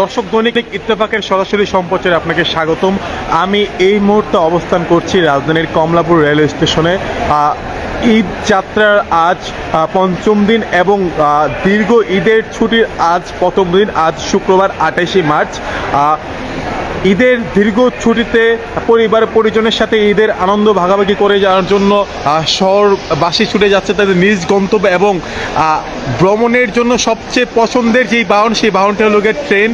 দর্শক দৈনিক ইত্তেফাকের সরাসরি সম্প্রচারে আপনাকে স্বাগতম। আমি এই মুহূর্তে অবস্থান করছি রাজধানীর কমলাপুর রেলওয়ে স্টেশনে। ঈদ যাত্রার আজ পঞ্চম দিন এবং দীর্ঘ ঈদের ছুটির আজ প্রথম দিন, আজ শুক্রবার আঠাশে মার্চ। ঈদের দীর্ঘ ছুটিতে পরিবার পরিজনের সাথে ঈদের আনন্দ ভাগাভাগি করে যাওয়ার জন্য শহরবাসী ছুটে যাচ্ছে তাদের নিজ গন্তব্য এবং ভ্রমণের জন্য সবচেয়ে পছন্দের যেই বাহন, সেই বাহনটা হলো ট্রেন।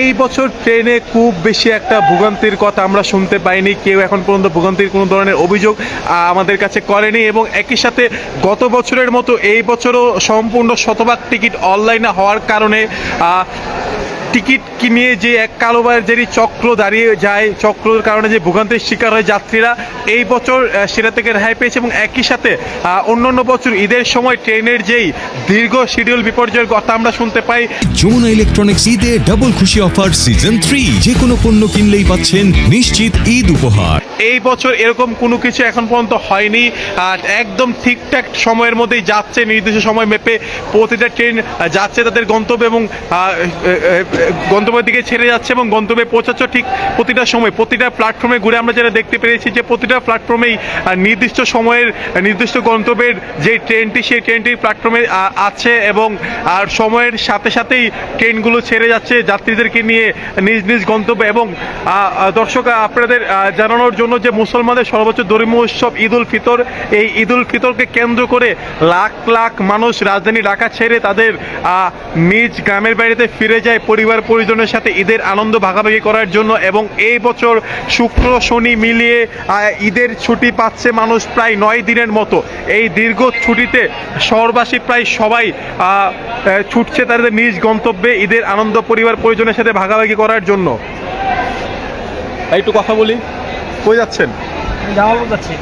এই বছর ট্রেনে খুব বেশি একটা ভোগান্তির কথা আমরা শুনতে পাইনি। কেউ এখন পর্যন্ত ভোগান্তির কোনো ধরনের অভিযোগ আমাদের কাছে করেনি এবং একই সাথে গত বছরের মতো এই বছরও সম্পূর্ণ শতভাগ টিকিট অনলাইনে হওয়ার কারণে টিকিট কিনে যে এক কালোবাজারি চক্র দাঁড়িয়ে যায় চক্রের কারণে যে ভোগান্তির শিকার হয় যাত্রীরা এই বছর সেটা থেকে রেহাই পেয়েছে এবং একই সাথে অন্যান্য বছর ঈদের সময় ট্রেনের যেই দীর্ঘ শিডিউল বিপর্যয়ের কথা আমরা শুনতে পাই। যমুনা ইলেকট্রনিক্স ঈদে ডাবল খুশি অফার সিজন থ্রি যে কোনো পণ্য কিনলেই পাচ্ছেন নিশ্চিত ঈদ উপহার। এই বছর এরকম কোনো কিছু এখন পর্যন্ত হয়নি। আর একদম ঠিকঠাক সময়ের মধ্যেই যাচ্ছে নির্দিষ্ট সময় মেপে প্রতিটা ট্রেন যাচ্ছে তাদের গন্তব্য এবং গন্তব্যের দিকে ছেড়ে যাচ্ছে এবং গন্তব্যে পৌঁছাচ্ছে ঠিক প্রতিটা সময়। প্রতিটা প্ল্যাটফর্মে ঘুরে আমরা যেটা দেখতে পেরেছি যে প্রতিটা প্ল্যাটফর্মেই নির্দিষ্ট সময়ের নির্দিষ্ট গন্তব্যের যে ট্রেনটি সেই ট্রেনটি প্ল্যাটফর্মে আছে এবং, আর সময়ের সাথে সাথেই ট্রেনগুলো ছেড়ে যাচ্ছে যাত্রীদেরকে নিয়ে নিজ নিজ গন্তব্য এবং দর্শক আপনাদের জানানোর জন্য যে মুসলমানদের সর্বোচ্চ ধর্মীয় উৎসব ঈদ উল ফিতর, এই ঈদ উল ফিতরকে কেন্দ্র করে লাখ লাখ মানুষ রাজধানী ঢাকা ছেড়ে তাদের নিজ গ্রামের বাড়িতে ফিরে যায় পরিবার পরিজনের সাথে ঈদের আনন্দ ভাগাভাগি করার জন্য এবং এই বছর শুক্র শনি মিলিয়ে ঈদের ছুটি পাচ্ছে মানুষ প্রায় নয় দিনের মতো। এই দীর্ঘ ছুটিতে শহরবাসী প্রায় সবাই ছুটছে তাদের নিজ গন্তব্যে ঈদের আনন্দ পরিবার পরিজনের সাথে ভাগাভাগি করার জন্য। একটু কথা বলি। কই যাচ্ছেন? জামালপুর যাচ্ছি।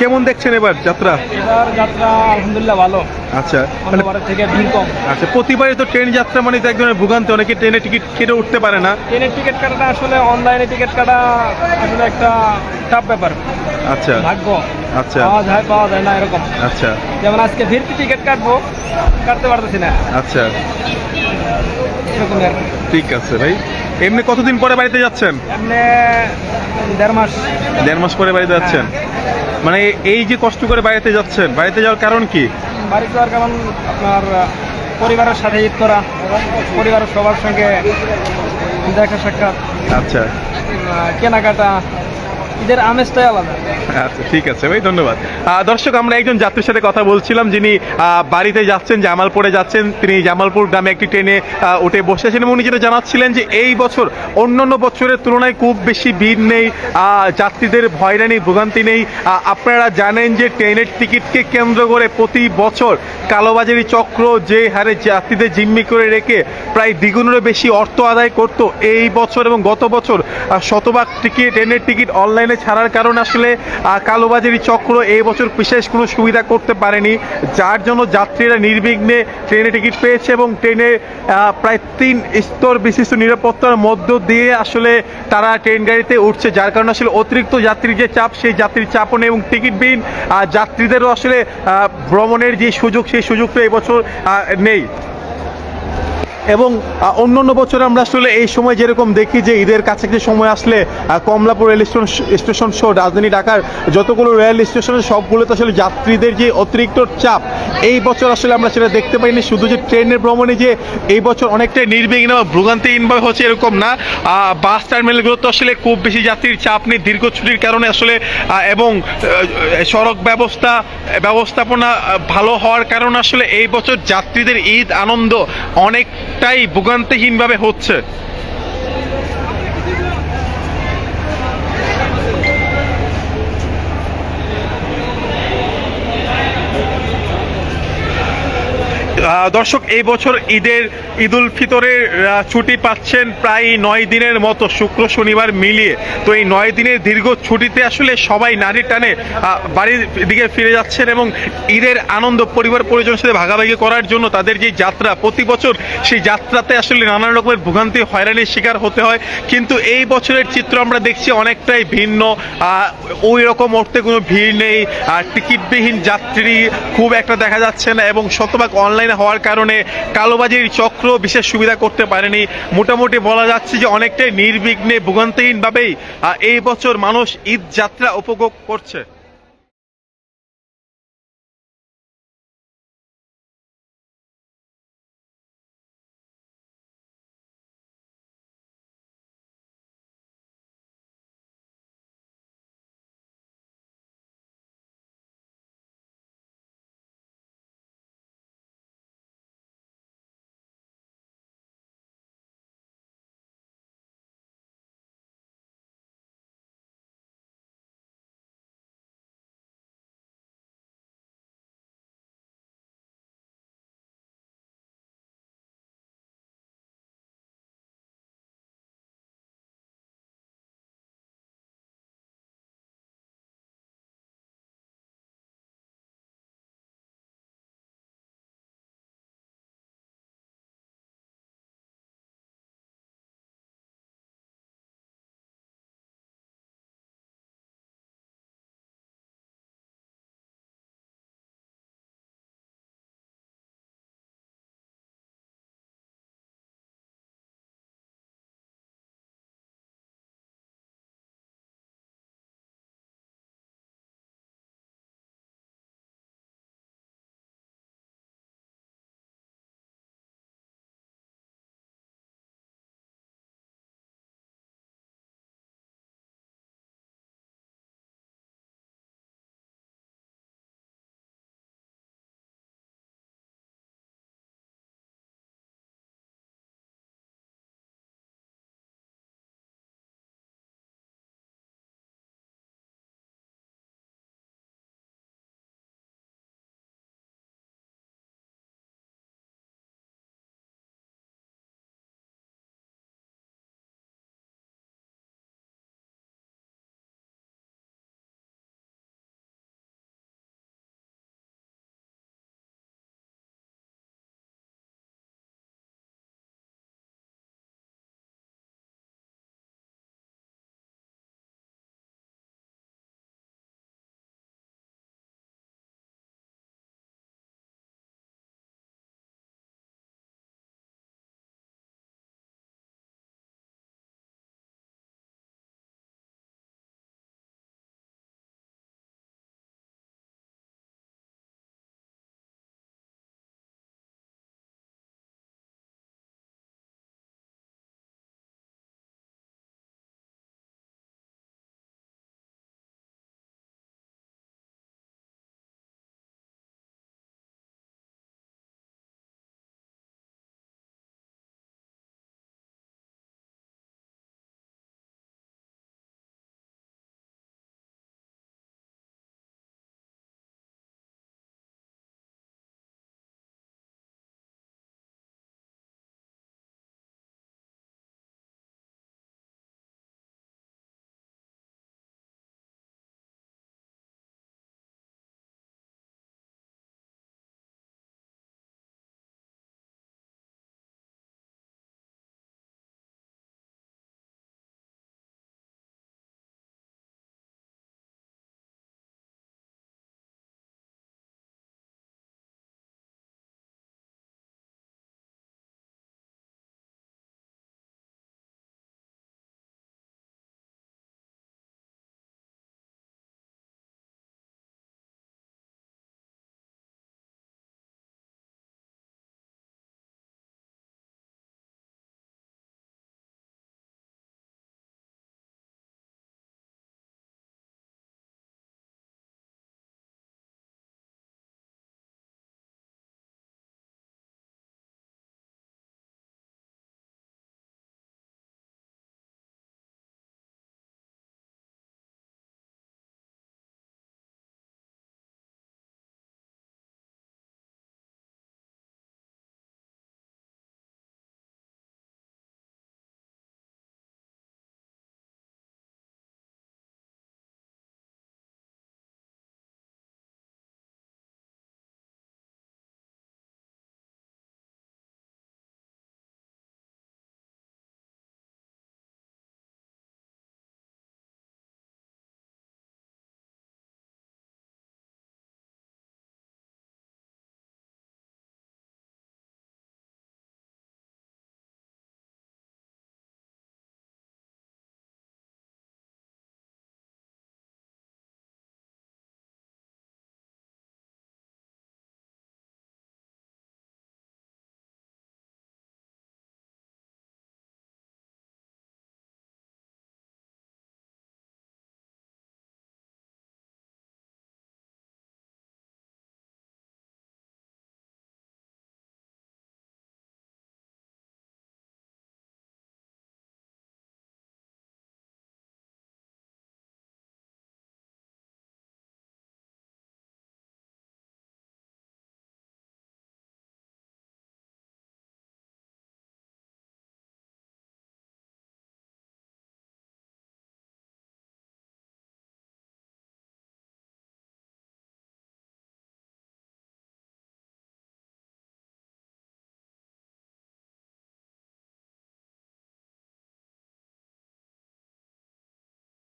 কেমন দেখছেন এবার যাত্রা? এবার যাত্রা আলহামদুলিল্লাহ ভালো। আচ্ছা মানে অন্যবারের থেকে ভিড় কম। আচ্ছা প্রতিবারই তো ট্রেন যাত্রা মানে তো এক ধরনের ভোগান্তি অনেকে ট্রেনে টিকিট কেটে উঠতে পারে না। ট্রেনের টিকিট কাটাটা আসলে অনলাইনে টিকিট কাটা আসলে একটা টাফ ব্যাপার। আচ্ছা। ভাগ্য। আচ্ছা। পাওয়া যায় পাওয়া যায় না এরকম। আচ্ছা। যেমন আজকে ভিড়তে টিকিট কাটবো? কাটতে পারতেছি না। আচ্ছা। এরকম আর ঠিক আছে ভাই। এমনি কতদিন পরে বাড়িতে যাচ্ছেন? এমনি দেড় মাস। দেড় মাস পরে বাড়িতে যাচ্ছেন? মানে এই যে কষ্ট করে বাড়িতে যাচ্ছেন বাড়িতে যাওয়ার কারণ কি? বাড়িতে যাওয়ার কারণ আপনার পরিবারের সাথে ঈদ করা পরিবারের সবার সঙ্গে দেখা সাক্ষাৎ আচ্ছা। কেনাকাটা ঈদের আমেজটাই আলাদা। আচ্ছা ঠিক আছে ভাই, ধন্যবাদ। দর্শক, আমরা একজন যাত্রীর সাথে কথা বলছিলাম, যিনি বাড়িতে যাচ্ছেন, জামালপুরে যাচ্ছেন। তিনি জামালপুর গ্রামে একটি ট্রেনে উঠে বসেছেন এবং উনি যেটা জানাচ্ছিলেন যে এই বছর, অন্যান্য বছরের তুলনায় খুব বেশি ভিড় নেই যাত্রীদের ভয়রানি ভোগান্তি নেই। আপনারা জানেন যে ট্রেনের টিকিটকে কেন্দ্র করে প্রতি বছর কালোবাজারি চক্র যে হারে যাত্রীদের জিম্মি করে রেখে প্রায় দ্বিগুণেরও বেশি অর্থ আদায় করত এই বছর এবং গত বছর শতভাগ টিকিট, ট্রেনের টিকিট অনলাইনে ছাড়ার কারণে আসলে কালোবাজারি চক্র এই বছর বিশেষ কোনো সুবিধা করতে পারেনি। যার জন্য যাত্রীরা নির্বিঘ্নে ট্রেনে টিকিট পেয়েছে এবং ট্রেনে প্রায় তিন স্তর বিশিষ্ট নিরাপত্তার মধ্য দিয়ে আসলে তারা ট্রেন গাড়িতে উঠছে। যার কারণে আসলে অতিরিক্ত যাত্রীর যে চাপ, সেই যাত্রীর চাপও নেই এবং টিকিটবিহীন যাত্রীদেরও আসলে ভ্রমণের যে সুযোগ, সেই সুযোগটা এবছর নেই। এবং অন্য অন্য বছর আমরা আসলে এই সময় যেরকম দেখি যে ঈদের কাছাকাছি সময় আসলে কমলাপুর রেল স্টেশন স্টেশন সহ রাজধানী ঢাকার যতগুলো রেল স্টেশনের সবগুলোতে আসলে যাত্রীদের যে অতিরিক্ত চাপ, এই বছর আসলে আমরা সেটা দেখতে পাইনি। শুধু যে ট্রেনের ভ্রমণে যে এই বছর অনেকটাই নির্বিঘ্ন বা ভোগান্তিহীনভাবে হচ্ছে এরকম না। বাস টার্মিনালগুলো তো আসলে খুব বেশি যাত্রীর চাপ নেই। দীর্ঘ ছুটির কারণে আসলে এবং সড়ক ব্যবস্থা, ব্যবস্থাপনা ভালো হওয়ার কারণে আসলে এই বছর যাত্রীদের ঈদ আনন্দ অনেকটাই ভোগান্তিহীনভাবে হচ্ছে। দর্শক, এই বছর ঈদের ঈদুল ফিতরের ছুটি পাচ্ছেন প্রায় নয় দিনের মতো শুক্র শনিবার মিলিয়ে। তো এই নয় দিনের দীর্ঘ ছুটিতে আসলে সবাই নারী টানে বাড়ির দিকে ফিরে যাচ্ছেন এবং ঈদের আনন্দ, পরিবার পরিজনের সাথে ভাগাভাগি করার জন্য তাদের যে যাত্রা, প্রতি বছর সেই যাত্রাতে আসলে নানান রকমের ভোগান্তি, হয়রানির শিকার হতে হয়। কিন্তু এই বছরের চিত্র আমরা দেখছি অনেকটাই ভিন্ন ওই রকম অর্থে কোনো ভিড় নেই। টিকিটবিহীন যাত্রী খুব একটা দেখা যাচ্ছে না এবং শতভাগ অনলাইনে হওয়ার কারণে কালোবাজির চক্র বিশেষ সুবিধা করতে পারেনি। মোটামুটি বলা যাচ্ছে যে অনেকটাই নির্বিঘ্নে ভোগান্তিহীনভাবেই এই বছর মানুষ ঈদ যাত্রা উপভোগ করছে।